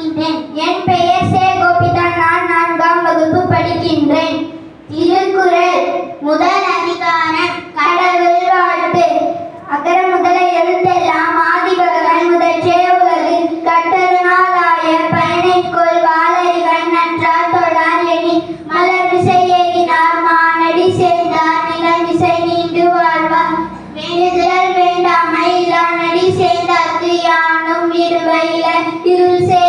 வாசிக்கிறேன் என் பெயர் சே கோபிதான். நான் நான்காம் வகுப்பு படிக்கின்றேன். திருக்குறள் முதல் அதிகாரம் கடவுள் வாழ்த்து. அகர முதல எழுத்தெல்லாம் ஆதி பகவன் முதல் சேவுககு கட்டதனாலாய பயனைக்கோள் வாழறிவன் நன்றார் தொழார் எண்ணி. மலர் விசை ஏறினார். மானடி சேர்ந்தார் நிலம் விசை நீண்டு வாழ்வார். வேண்டுதல் வேண்டாமை இல்லானடி சேர்ந்தாக்கு யானும் இருவையில இருள் சே